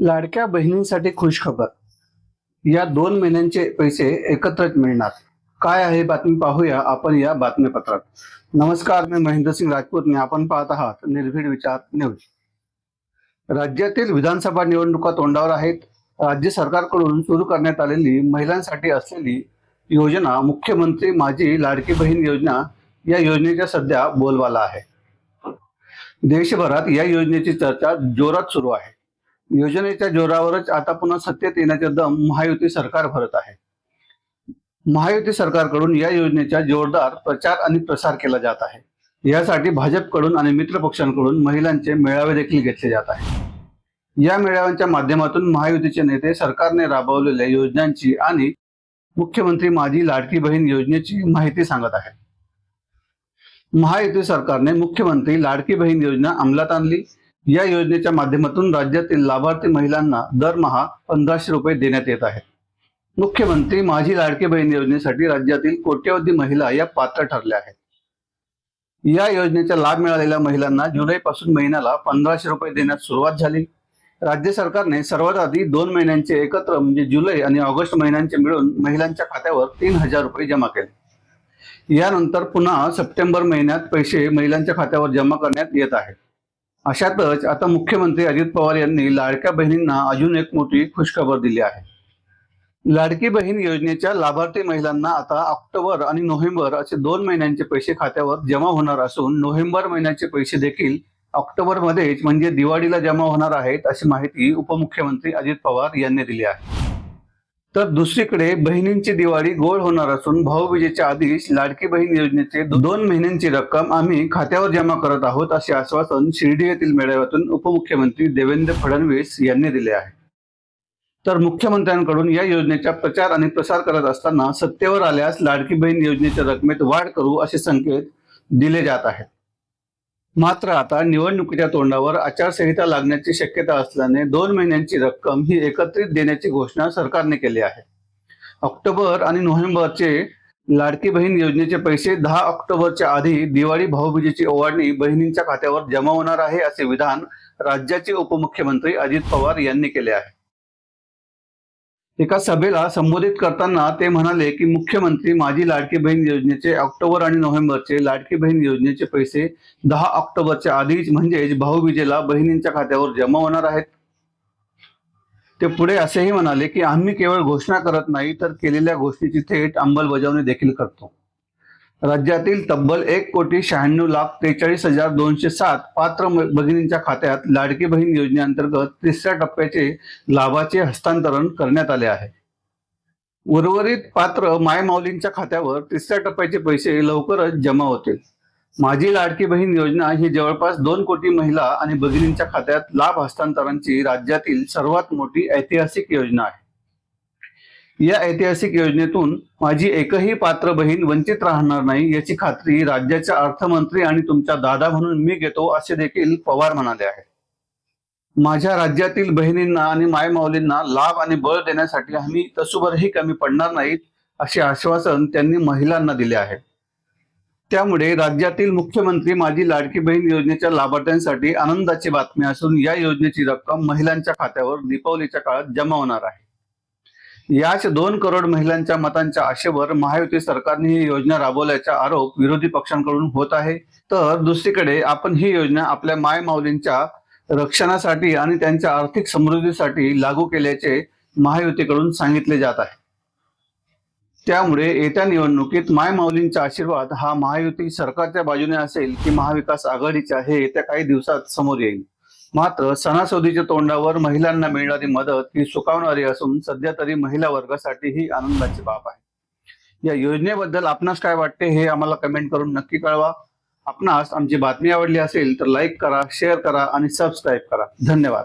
लाडक्या बहिणींसाठी खुश खबर या दोन महिन्यांचे पैसे एकत्रच मिळणार. काय आहे बातमी पाहूया आपण या बातमीपत्रात. नमस्कार मी महेंद्र सिंग आपण पाहत आहात निर्भीड विचार न्यूज. राज्यातील विधानसभा निवडणुका तोंडावर आहेत. राज्य सरकारकडून सुरू करण्यात आलेली महिलांसाठी असलेली योजना मुख्यमंत्री माझी लाडकी बहीण योजना या योजनेच्या सध्या बोलवाला आहे. देशभरात या योजनेची चर्चा जोरात सुरू आहे. योजनेच्या जोरावरच आता पुन्हा सत्तेत येण्याचे दम महायुती सरकार भरत आहे. महायुती सरकारकडून या योजनेचा जोरदार प्रचार आणि प्रसार केला जात आहे. यासाठी भाजपकडून आणि मित्र पक्षांकडून महिलांचे मेळावे देखील घेतले जात आहे या मेळाव्यांच्या माध्यमातून महायुतीचे नेते सरकारने राबवलेल्या योजनांची आणि मुख्यमंत्री माझी लाडकी बहीण योजनेची माहिती सांगत आहेत. महायुती सरकारने मुख्यमंत्री लाडकी बहीण योजना अंमलात आणली. या योजनेच्या माध्यमातून राज्यातील लाभार्थी महिलांना दरमहा पंधराशे रुपये देण्यात येत आहेत. मुख्यमंत्री माझी लाडकी बहीण योजनेसाठी राज्यातील कोट्यवधी महिला या पात्र ठरल्या आहेत. या योजनेचा लाभ मिळालेल्या महिलांना जुलैपासून महिन्याला पंधराशे रुपये देण्यास सुरुवात झाली. राज्य सरकारने सर्वात आधी दोन महिन्यांचे एकत्र म्हणजे जुलै आणि ऑगस्ट महिन्यांचे मिळून महिलांच्या खात्यावर तीन हजार रुपये जमा केले. यानंतर पुन्हा सप्टेंबर महिन्यात पैसे महिलांच्या खात्यावर जमा करण्यात येत आहेत. अशातच आता मुख्यमंत्री अजित पवार यांनी लाडक्या बहिणींना अजून एक मोठी खुशखबर दिली आहे. लाडकी बहीण योजनेच्या लाभार्थी महिलांना आता ऑक्टोबर आणि नोव्हेंबर असे दोन महिन्यांचे पैसे खात्यावर जमा होणार असून नोव्हेंबर महिन्याचे पैसे देखील ऑक्टोबर मध्येच म्हणजे दिवाळीला जमा होणार आहेत अशी माहिती उपमुख्यमंत्री अजित पवार यांनी दिली आहे. तर दुसरीकडे बहिणींची दिवाळी गोड होणार असून भाऊबीजेच्या आधीच लाडकी बहीण योजनेचे दोन महिन्यांची रक्कम आम्ही खात्यावर जमा करत आहोत असे आश्वासन शिर्डी येथील मेळाव्यातून उपमुख्यमंत्री देवेंद्र फडणवीस यांनी दिले आहे. तर मुख्यमंत्र्यांकडून या योजनेचा प्रचार आणि प्रसार करत असताना सत्तेवर आल्यास लाडकी बहीण योजनेच्या रकमेत वाढ करू असे संकेत दिले जात आहेत. मात्र आता निवडणुकीच्या तोंडावर आचारसंहिता लागण्याची शक्यता असल्याने दोन महिन्यांची रक्कम ही एकत्रित देण्याची घोषणा सरकारने केली आहे. ऑक्टोबर आणि नोव्हेंबरचे लाडकी बहीण योजनेचे पैसे दहा ऑक्टोबरच्या आधी दिवाळी भाऊबीजेची ओवाळणी बहिणींच्या खात्यावर जमा होणार आहे असे विधान राज्याचे उपमुख्यमंत्री अजित पवार यांनी केले आहे. एका सभेला संबोधित करताना ते म्हणाले की मुख्यमंत्री माझी लाडकी बहीण योजनेचे ऑक्टोबर आणि नोव्हेंबरचे लाडकी बहीण योजनेचे पैसे दहा ऑक्टोबरच्या आधीच म्हणजेच भाऊबीजेला बहिणींच्या खात्यावर जमा होणार आहेत. ते पुढे असेही म्हणाले की आम्ही केवळ घोषणा करत नाही तर केलेल्या गोष्टीची थेट अंमलबजावणी देखील करतो. राज्यातील तब्बल एक कोटी शहाण्णव लाख त्रेचाळीस हजार दोनशे सात पात्र भगिनींच्या खात्यात लाडकी बहीण योजनेअंतर्गत तिसऱ्या टप्प्याचे लाभाचे हस्तांतरण करण्यात आले आहे. उर्वरित पात्र मायमाऊलींच्या खात्यावर तिसऱ्या टप्प्याचे पैसे लवकरच जमा होतील. माझी लाडकी बहीण योजना ही जवळपास दोन कोटी महिला आणि भगिनींच्या खात्यात लाभ हस्तांतरणाची राज्यातील सर्वात मोठी ऐतिहासिक योजना आहे. या ऐतिहासिक योजनेतून माझी एकही पात्र बहीण वंचित राहणार नाही याची खात्री राज्याच्या अर्थमंत्री आणि तुमच्या दादा म्हणून मी घेतो असे देखील पवार म्हणाले आहे माझ्या राज्यातील बहिणींना आणि मायमाऊलींना लाभ आणि बळ देण्यासाठी आम्ही तसुभरही कमी पडणार नाहीत असे आश्वासन त्यांनी महिलांना दिले आहे. त्यामुळे राज्यातील मुख्यमंत्री माझी लाडकी बहीण योजनेच्या लाभार्थ्यांसाठी आनंदाची बातमी असून या योजनेची रक्कम महिलांच्या खात्यावर दीपावलीच्या काळात जमा होणार आहे. याच दोन करोड महिलांच्या मतांच्या आशेवर महायुती सरकारने ही योजना राबवल्याचा आरोप विरोधी पक्षांकडून होत आहे. तर दुसरीकडे आपण ही योजना आपल्या माय माऊलींच्या रक्षणासाठी आणि त्यांच्या आर्थिक समृद्धीसाठी लागू केल्याचे महायुतीकडून सांगितले जात आहे. त्यामुळे येत्या निवडणुकीत माय माऊलींचा आशीर्वाद हा महायुती सरकारच्या बाजूने असेल की महाविकास आघाडीच्या हे येत्या काही दिवसात समोर येईल. मात्र सणासुदीच्या तोंडावर महिलांना मिळणारी मदत ही सुकावणारी असून सध्या तरी महिला वर्गासाठी ही आनंदाची बाब आहे. या योजनेबद्दल आपणास काय वाटते हे आम्हाला कमेंट करून नक्की कळवा. आपणास आमची बातमी आवडली असेल तर लाईक करा शेअर करा आणि सबस्क्राईब करा. धन्यवाद.